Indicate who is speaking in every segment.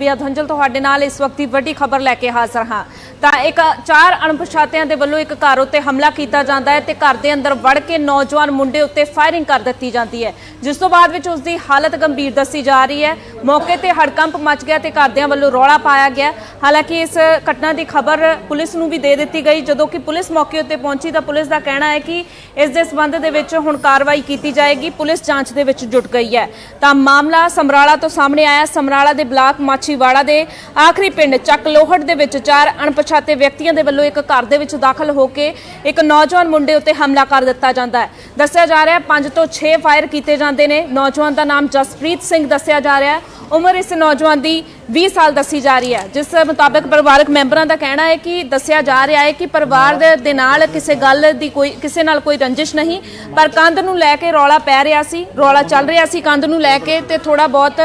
Speaker 1: ਵੀ ਅਧੰਜਲ ਤੁਹਾਡੇ ਨਾਲ ਇਸ ਵਕਤ ਦੀ ਵੱਡੀ ਖਬਰ ਲੈ ਕੇ ਹਾਜ਼ਰ ਹਾਂ। ਤਾਂ ਇੱਕ ਚਾਰ ਅਣਪਛਾਤਿਆਂ ਦੇ ਵੱਲੋਂ ਇੱਕ ਘਰ ਉੱਤੇ ਹਮਲਾ ਕੀਤਾ ਜਾਂਦਾ ਹੈ ਤੇ ਘਰ ਦੇ ਅੰਦਰ ਵੜ ਕੇ ਨੌਜਵਾਨ ਮੁੰਡੇ ਉੱਤੇ ਫਾਇਰਿੰਗ ਕਰ ਦਿੱਤੀ ਜਾਂਦੀ ਹੈ। ਜਿਸ ਤੋਂ ਬਾਅਦ ਵਿੱਚ ਉਸ ਦੀ ਹਾਲਤ ਗੰਭੀਰ ਦੱਸੀ ਜਾ ਰਹੀ ਹੈ। ਮੌਕੇ ਤੇ ਹੜਕੰਪ ਮਚ ਗਿਆ ਤੇ ਘਰਦਿਆਂ ਵੱਲੋਂ ਰੌਲਾ ਪਾਇਆ ਗਿਆ। ਹਾਲਾਂਕਿ ਇਸ ਘਟਨਾ ਦੀ ਖਬਰ ਪੁਲਿਸ ਨੂੰ ਵੀ ਦੇ ਦਿੱਤੀ ਗਈ। ਜਦੋਂ ਕਿ ਪੁਲਿਸ ਮੌਕੇ ਉੱਤੇ ਪਹੁੰਚੀ ਤਾਂ ਪੁਲਿਸ ਦਾ ਕਹਿਣਾ ਹੈ ਕਿ ਇਸ ਦੇ ਸਬੰਧ ਦੇ ਵਿੱਚ ਹੁਣ ਕਾਰਵਾਈ ਕੀਤੀ ਜਾਏਗੀ। ਪੁਲਿਸ ਜਾਂਚ ਦੇ ਵਿੱਚ ਜੁਟ ਗਈ ਹੈ। ਤਾਂ ਮਾਮਲਾ ਸਮਰਾਲਾ ਤੋਂ ਸਾਹਮਣੇ ਆਇਆ। ਸਮਰਾਲਾ ਦੇ ਬਲਾਕ ਮਾਛੀਵਾੜਾ ਦੇ ਆਖਰੀ ਪਿੰਡ ਚੱਕ ਲੋਹੜ ਦੇ ਵਿੱਚ ਚਾਰ ਅਣਪਛਾਤੇ ਵਿਅਕਤੀਆਂ ਦੇ ਵੱਲੋਂ ਇੱਕ ਘਰ ਦੇ ਵਿੱਚ ਦਾਖਲ ਹੋ ਕੇ ਇੱਕ ਨੌਜਵਾਨ ਮੁੰਡੇ ਉੱਤੇ ਹਮਲਾ ਕਰ ਦਿੱਤਾ ਜਾਂਦਾ ਹੈ। ਦੱਸਿਆ ਜਾ ਰਿਹਾ ਹੈ 5 ਤੋਂ 6 ਫਾਇਰ ਕੀਤੇ ਜਾਂਦੇ ਨੇ। ਨੌਜਵਾਨ ਦਾ ਨਾਮ ਜਸਪ੍ਰੀਤ ਸਿੰਘ ਦੱਸਿਆ ਜਾ ਰਿਹਾ ਹੈ। ਉਮਰ ਇਸ ਨੌਜਵਾਨ ਦੀ 20 ਸਾਲ ਦੱਸੀ ਜਾ ਰਹੀ ਹੈ। ਜਿਸ ਮੁਤਾਬਕ ਪਰਿਵਾਰਕ ਮੈਂਬਰਾਂ ਦਾ ਕਹਿਣਾ ਹੈ ਕਿ ਦੱਸਿਆ ਜਾ ਰਿਹਾ ਹੈ ਕਿ ਪਰਿਵਾਰ ਦੇ ਨਾਲ ਕਿਸੇ ਗੱਲ ਦੀ ਕੋਈ ਕਿਸੇ ਨਾਲ ਕੋਈ ਰੰਜਿਸ਼ ਨਹੀਂ, ਪਰ ਕੰਧ ਨੂੰ ਲੈ ਕੇ ਰੌਲਾ ਪੈ ਰਿਹਾ ਸੀ, ਰੌਲਾ ਚੱਲ ਰਿਹਾ ਸੀ ਕੰਧ ਨੂੰ ਲੈ ਕੇ ਤੇ ਥੋੜਾ ਬਹੁਤ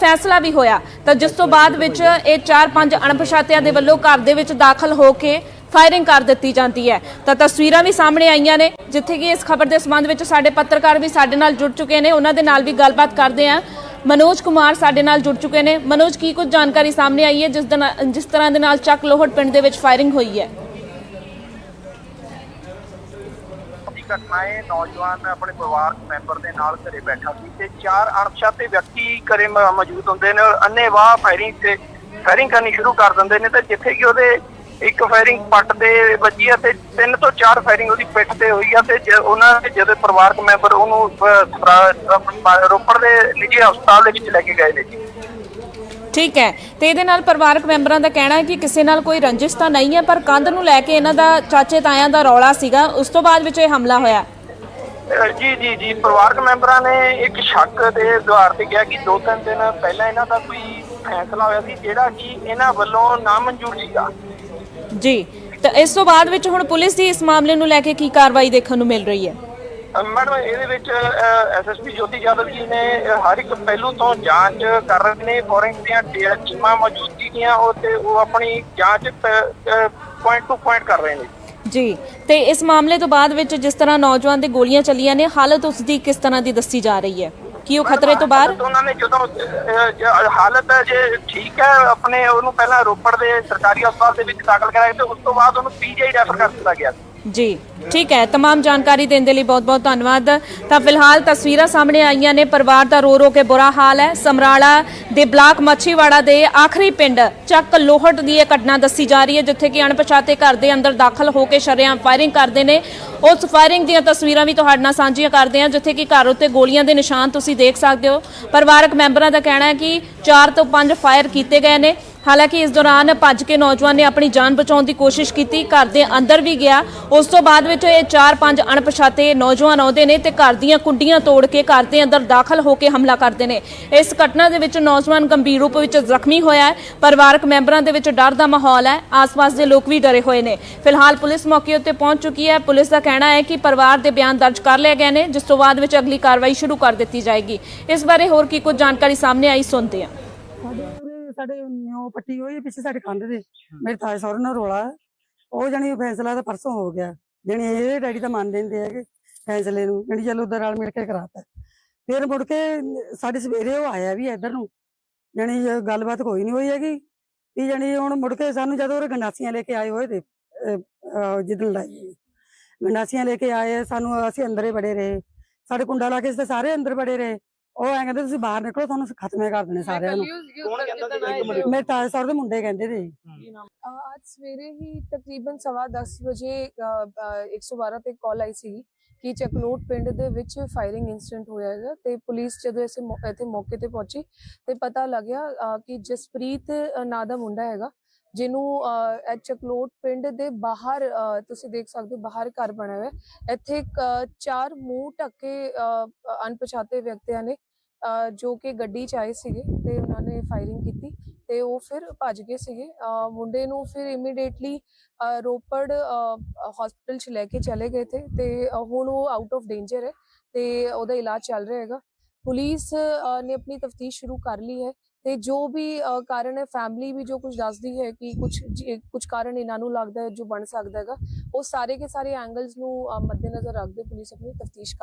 Speaker 1: ਫੈਸਲਾ ਵੀ ਹੋਇਆ। ਤਾਂ ਜਿਸ ਤੋਂ ਬਾਅਦ ਵਿੱਚ ਇਹ ਚਾਰ ਪੰਜ ਅਣਪਛਾਤਿਆਂ ਦੇ ਵੱਲੋਂ ਘਰ ਦੇ ਵਿੱਚ ਦਾਖਲ ਹੋ ਕੇ ਫਾਇਰਿੰਗ ਕਰ ਦਿੱਤੀ ਜਾਂਦੀ ਹੈ। ਤਾਂ ਤਸਵੀਰਾਂ ਵੀ ਸਾਹਮਣੇ ਆਈਆਂ ਨੇ, ਜਿੱਥੇ ਕਿ ਇਸ ਖਬਰ ਦੇ ਸੰਬੰਧ ਵਿੱਚ ਸਾਡੇ ਪੱਤਰਕਾਰ ਵੀ ਸਾਡੇ ਨਾਲ ਜੁੜ ਚੁੱਕੇ ਨੇ, ਉਹਨਾਂ ਦੇ ਨਾਲ ਵੀ ਗੱਲਬਾਤ ਕਰਦੇ ਹਾਂ। ਮਨੋਜ ਕੁਮਾਰ ਸਾਡੇ ਨਾਲ ਜੁੜ ਚੁੱਕੇ ਨੇ। ਮਨੋਜ, ਕੀ ਕੁਝ ਜਾਣਕਾਰੀ ਸਾਹਮਣੇ ਆਈ ਹੈ ਜਿਸ ਦੇ ਜਿਸ ਤਰ੍ਹਾਂ ਦੇ ਨਾਲ ਚੱਕ ਲੋਹੜ ਪਿੰਡ ਦੇ ਵਿੱਚ ਫਾਇਰਿੰਗ ਹੋਈ ਹੈ?
Speaker 2: ਦੀ ਨੌਜਵਾਨ ਆਪਣੇ ਪਰਿਵਾਰਕ ਮੈਂਬਰ ਦੇ ਨਾਲ ਘਰੇ ਬੈਠਾ ਸੀ ਤੇ ਚਾਰ ਅਣਪਛਾਤੇ ਵਿਅਕਤੀ ਘਰੇ ਮੌਜੂਦ ਹੁੰਦੇ ਨੇ ਔਰ ਅੰਨੇਵਾਹ ਫਾਇਰਿੰਗ ਤੇ ਫਾਇਰਿੰਗ ਕਰਨੀ ਸ਼ੁਰੂ ਕਰ ਦਿੰਦੇ ਨੇ ਤੇ ਜਿੱਥੇ ਕਿ ਉਹਦੇ ਇੱਕ ਫਾਇਰਿੰਗ ਪੱਟ ਤੇ ਵੱਜੀ ਆ ਤੇ ਤਿੰਨ ਤੋਂ ਚਾਰ ਫਾਇਰਿੰਗ ਉਹਦੀ ਪਿੱਠ ਤੇ ਹੋਈ ਆ ਤੇ ਉਹਨਾਂ ਦੇ ਜਦੋਂ ਪਰਿਵਾਰਕ ਮੈਂਬਰ ਉਹਨੂੰ ਰੋਪੜ ਦੇ ਨਿੱਜੀ ਹਸਪਤਾਲ ਦੇ ਵਿੱਚ ਲੈ ਕੇ ਗਏ ਨੇ ਜੀ।
Speaker 1: ਠੀਕ ਹੈ। ਤੇ ਇਹਦੇ ਨਾਲ ਪਰਿਵਾਰਕ ਮੈਂਬਰਾਂ ਦਾ ਕਹਿਣਾ ਹੈ ਕਿ ਕਿਸੇ ਨਾਲ ਕੋਈ ਰੰਜਿਸ਼ ਤਾਂ ਨਹੀਂ ਹੈ ਪਰ ਕੰਧ ਨੂੰ ਲੈ ਕੇ ਇਹਨਾਂ ਦਾ ਚਾਚੇ ਤਾਇਆਂ ਦਾ ਰੌਲਾ ਸੀਗਾ। ਉਸ ਤੋਂ ਬਾਅਦ ਵਿੱਚ ਇਹ ਹਮਲਾ ਹੋਇਆ।
Speaker 2: ਜੀ ਜੀ ਜੀ। ਪਰਿਵਾਰਕ ਮੈਂਬਰਾਂ ਨੇ ਇੱਕ ਸ਼ੱਕ ਦੇ ਆਧਾਰ ਤੇ ਕਿਹਾ ਕਿ ਦੋ ਤਿੰਨ ਦਿਨ ਪਹਿਲਾਂ ਇਹਨਾਂ ਦਾ ਕੋਈ ਫੈਸਲਾ ਹੋਇਆ ਸੀ ਜਿਹੜਾ ਕਿ ਇਹਨਾਂ ਵੱਲੋਂ ਨਾਮਨਜ਼ੂਰ ਸੀਗਾ।
Speaker 1: ਜੀ ਤਾਂ ਇਸ ਤੋਂ ਬਾਅਦ ਵਿੱਚ ਹੁਣ ਪੁਲਿਸ ਦੀ ਇਸ ਮਾਮਲੇ ਨੂੰ ਲੈ ਕੇ ਕੀ ਕਾਰਵਾਈ ਦੇਖਣ ਨੂੰ ਮਿਲ ਰਹੀ ਹੈ?
Speaker 2: ਮੈਡਮ ਇਹਦੇ ਵਿੱਚ ਐਸਐਸਪੀ ਜੋਤੀ ਜਾਦਵ ਜੀ ਨੇ ਹਰ ਇੱਕ ਪਹਿਲੂ ਤੋਂ ਜਾਂਚ ਕਰ ਰਹੇ ਨੇ। ਫੋਰੈਂਸ ਦੀਆਂ ਟੀਮਾਂ ਮੌਜੂਦ ਸੀਗੀਆਂ ਉਹ ਤੇ ਉਹ ਆਪਣੀ ਜਾਂਚ ਪੁਆਇੰਟ ਟੂ ਪੁਆਇੰਟ ਕਰ ਰਹੇ ਨੇ।
Speaker 1: ਜੀ ਤੇ ਇਸ ਮਾਮਲੇ ਤੋਂ ਬਾਅਦ ਵਿੱਚ ਜਿਸ ਤਰ੍ਹਾਂ ਨੌਜਵਾਨ ਦੇ ਗੋਲੀਆਂ ਚੱਲੀਆਂ ਨੇ ਹਾਲਤ ਉਸ ਦੀ ਕਿਸ ਤਰ੍ਹਾਂ ਦੀ ਦੱਸੀ ਜਾ ਰਹੀ ਹੈ? ਕੀ ਉਹ ਖਤਰੇ ਤੋਂ ਬਾਹਰ?
Speaker 2: ਉਹਨਾਂ ਨੇ ਜਦੋਂ ਅਹ, ਜ- ਹਾਲਤ ਜੇ ਠੀਕ ਹੈ ਆਪਣੇ ਉਹਨੂੰ ਪਹਿਲਾਂ ਰੋਪੜ ਦੇ ਸਰਕਾਰੀ ਹਸਪਤਾਲ ਦੇ ਵਿੱਚ ਦਾਖਲ ਕਰਾਇਆ ਤੇ ਉਸ ਤੋਂ ਬਾਅਦ ਉਹਨੂੰ ਪੀਜੀਆਈ ਰੈਫਰ ਕਰ ਦਿੱਤਾ ਗਿਆ।
Speaker 1: ਜੀ ਠੀਕ ਹੈ तमाम ਜਾਣਕਾਰੀ ਦੇਣ ਦੇ ਲਈ ਬਹੁਤ-ਬਹੁਤ ਧੰਨਵਾਦ ਤਾਂ ਫਿਲਹਾਲ ਤਸਵੀਰਾਂ ਸਾਹਮਣੇ ਆਈਆਂ ਨੇ ਪਰਿਵਾਰ ਦਾ ਰੋ ਰੋ ਕੇ ਬੁਰਾ ਹਾਲ ਹੈ ਸਮਰਾਲਾ ਦੇ ਬਲਾਕ ਮੱਛੀਵਾੜਾ ਦੇ ਆਖਰੀ ਪਿੰਡ ਚੱਕ ਲੋਹੜ ਦੀ ਇਹ ਘਟਨਾ ਦੱਸੀ ਜਾ ਰਹੀ ਹੈ ਜਿੱਥੇ ਕਿ ਅਣਪਛਾਤੇ ਘਰ ਦੇ ਅੰਦਰ ਦਾਖਲ ਹੋ ਕੇ ਸ਼ਰੇਆਮ ਫਾਇਰਿੰਗ ਕਰਦੇ ਨੇ ਉਸ ਫਾਇਰਿੰਗ ਦੀਆਂ ਤਸਵੀਰਾਂ ਵੀ ਤੁਹਾਡੇ ਨਾਲ ਸਾਂਝੀਆਂ ਕਰਦੇ ਹਾਂ ਜਿੱਥੇ ਕਿ ਘਰ ਉੱਤੇ ਗੋਲੀਆਂ ਦੇ ਨਿਸ਼ਾਨ ਤੁਸੀਂ ਦੇਖ ਸਕਦੇ ਹੋ ਪਰਿਵਾਰਕ ਮੈਂਬਰਾਂ ਦਾ ਕਹਿਣਾ ਹੈ ਕਿ 4 ਤੋਂ 5 ਫਾਇਰ ਕੀਤੇ ਗਏ ਨੇ ਹਾਲਾਂਕਿ ਇਸ ਦੌਰਾਨ ਭੱਜ ਕੇ ਨੌਜਵਾਨ ਨੇ ਆਪਣੀ ਜਾਨ ਬਚਾਉਣ ਦੀ ਕੋਸ਼ਿਸ਼ ਕੀਤੀ, ਘਰ ਦੇ ਅੰਦਰ ਵੀ ਗਿਆ। ਉਸ ਤੋਂ ਬਾਅਦ ਵਿੱਚ ਇਹ 4-5 ਅਣਪਛਾਤੇ ਨੌਜਵਾਨ ਆਉਂਦੇ ਨੇ ਤੇ ਘਰ ਦੀਆਂ ਕੁੰਡੀਆਂ ਤੋੜ ਕੇ ਘਰ ਦੇ ਅੰਦਰ ਦਾਖਲ ਹੋ ਕੇ ਹਮਲਾ ਕਰਦੇ ਨੇ। ਇਸ ਘਟਨਾ ਦੇ ਵਿੱਚ ਨੌਜਵਾਨ ਗੰਭੀਰ ਰੂਪ ਵਿੱਚ ਜ਼ਖਮੀ ਹੋਇਆ ਹੈ। ਪਰਿਵਾਰਕ ਮੈਂਬਰਾਂ ਦੇ ਵਿੱਚ ਡਰ ਦਾ ਮਾਹੌਲ ਹੈ। ਆਸ-ਪਾਸ ਦੇ ਲੋਕ ਵੀ ਡਰੇ ਹੋਏ ਨੇ। ਫਿਲਹਾਲ ਪੁਲਿਸ ਮੌਕੇ ਉੱਤੇ ਪਹੁੰਚ ਚੁੱਕੀ ਹੈ। ਪੁਲਿਸ ਦਾ ਕਹਿਣਾ ਹੈ ਕਿ ਪਰਿਵਾਰ ਦੇ ਬਿਆਨ ਦਰਜ ਕਰ ਲਏ ਗਏ ਨੇ, ਜਿਸ ਤੋਂ ਬਾਅਦ ਵਿੱਚ ਅਗਲੀ ਕਾਰਵਾਈ ਸ਼ੁਰੂ ਕਰ ਦਿੱਤੀ ਜਾਏਗੀ। ਇਸ ਬਾਰੇ ਹੋਰ ਕੀ ਕੁਝ ਜਾਣਕਾਰੀ ਸਾਹਮਣੇ ਆਈ, ਸੁਣਦੇ ਹਾਂ।
Speaker 3: ਸਾਡੇ ਨਿਉ ਪੱਟੀ ਹੋਈ ਪਿੱਛੇ ਸਾਡੇ ਕੰਧ ਦੇ। ਮੇਰੇ ਤਾਏ ਸਹੁਰੇ ਨਾਲ ਰੋਲਾ। ਉਹ ਜਾਨੀ ਫੈਸਲਾ ਤਾਂ ਪਰਸੋਂ ਹੋ ਗਿਆ। ਜਾਨੀ ਇਹ ਡੈਡੀ ਤਾਂ ਮੰਨ ਦਿੰਦੇ ਹੈਗੇ ਫੈਸਲੇ ਨੂੰ। ਜਾਨੀ ਚਲੋ ਉਧਰ ਨਾਲ ਮਿਲ ਕੇ ਕਰਾਤਾ। ਫਿਰ ਮੁੜ ਕੇ ਸਾਡੇ ਸਵੇਰੇ ਉਹ ਆਇਆ ਵੀ ਇੱਧਰ ਨੂੰ। ਜਾਨੀ ਗੱਲਬਾਤ ਕੋਈ ਨਹੀਂ ਹੋਈ ਹੈਗੀ। ਵੀ ਜਾਨੀ ਹੁਣ ਮੁੜ ਕੇ ਸਾਨੂੰ ਜਦੋਂ ਉਹ ਗੰਡਾਸੀਆਂ ਲੈ ਕੇ ਆਏ ਹੋਏ ਤੇ ਜਿੱਦਣ ਲਾਈ ਗੰਡਾਸੀਆਂ ਲੈ ਕੇ ਆਏ ਸਾਨੂੰ ਅਸੀਂ ਅੰਦਰੇ ਬੜੇ ਰਹੇ। ਸਾਡੇ ਕੁੰਡਾ ਲਾ ਕੇ ਸਾਰੇ ਅੰਦਰ ਬੜੇ ਰਹੇ। ਉਹ ਐਂ ਕਹਿੰਦੇ ਤੁਸੀਂ ਬਾਹਰ ਨਿਕਲੋ ਤੁਹਾਨੂੰ ਖਤਮੇ ਕਰ ਦੇਣੇ ਸਾਰਿਆਂ ਨੂੰ।
Speaker 2: ਕੌਣ ਕਹਿੰਦਾ ਸੀ? ਇੱਕ ਮਿੰਟ।
Speaker 3: ਮੇਰੇ ਤਾਏ ਸਹੁਰੇ ਦੇ ਮੁੰਡੇ ਕਹਿੰਦੇ ਤੇ
Speaker 4: ਅੱਜ ਸਵੇਰੇ ਹੀ ਤਕਰੀਬਨ ਸਵਾ 10 ਵਜੇ ਅ, ਅ, 112 ਤੇ ਕਾਲ ਆਈ ਸੀ ਕਿ ਚਕਲੋਟ ਪਿੰਡ ਦੇ ਵਿੱਚ ਫਾਇਰਿੰਗ ਇਨਸੀਡੈਂਟ ਹੋਇਆ ਹੈਗਾ ਤੇ ਪੁਲਿਸ ਜਦੋਂ ਇਸੇ ਇੱਥੇ ਮੌਕੇ ਤੇ ਪਹੁੰਚੀ ਤੇ ਪਤਾ ਲੱਗਿਆ ਕਿ ਜਸਪ੍ਰੀਤ ਨਾਂ ਦਾ ਮੁੰਡਾ ਹੈਗਾ ਜਿਹਨੂੰ ਇਹ ਚਕਲੋਟ ਪਿੰਡ ਦੇ ਬਾਹਰ ਤੁਸੀਂ ਦੇਖ ਸਕਦੇ ਹੋ, ਬਾਹਰ ਘਰ ਬਣਿਆ ਹੋਇਆ ਇੱਥੇ ਚਾਰ ਮੂੰਹ ਢੱਕੇ ਅਣਪਛਾਤੇ ਵਿਅਕਤੀਆਂ ਨੇ ਜੋ ਕਿ ਗੱਡੀ 'ਚ ਆਏ ਸੀਗੇ ਤੇ ਉਹਨਾਂ ਨੇ ਫਾਇਰਿੰਗ ਕੀਤੀ ਤੇ ਉਹ ਫਿਰ ਭੱਜ ਗਏ ਸੀਗੇ। ਮੁੰਡੇ ਨੂੰ ਫਿਰ ਇਮੀਡੀਏਟਲੀ ਰੋਪੜ ਹਸਪੀਟਲ 'ਚ ਲੈ ਕੇ ਚਲੇ ਗਏ ਥੇ ਤੇ ਹੁਣ ਉਹ ਆਊਟ ਆਫ ਡੇਂਜਰ ਹੈ ਤੇ ਉਹਦਾ ਇਲਾਜ ਚੱਲ ਰਿਹਾ ਹੈਗਾ। ਪੁਲਿਸ ਨੇ ਆਪਣੀ ਤਫਤੀਸ਼ ਸ਼ੁਰੂ ਕਰ ਲਈ ਹੈ ਤੇ ਜੋ ਵੀ ਕਾਰਨ ਹੈ ਫੈਮਿਲੀ ਵੀ ਜੋ ਕੁਝ ਦੱਸਦੀ ਹੈ ਕਿ ਕੁਝ ਕੁਝ ਕਾਰਨ ਇਹਨਾਂ ਨੂੰ ਲੱਗਦਾ ਹੈ ਜੋ ਬਣ ਸਕਦਾ ਹੈਗਾ, ਉਹ ਸਾਰੇ ਕੇ ਸਾਰੇ ਐਂਗਲਸ ਨੂੰ ਮੱਦੇਨਜ਼ਰ ਰੱਖਦੇ ਪੁਲਿਸ ਆਪਣੀ ਤਫਤੀਸ਼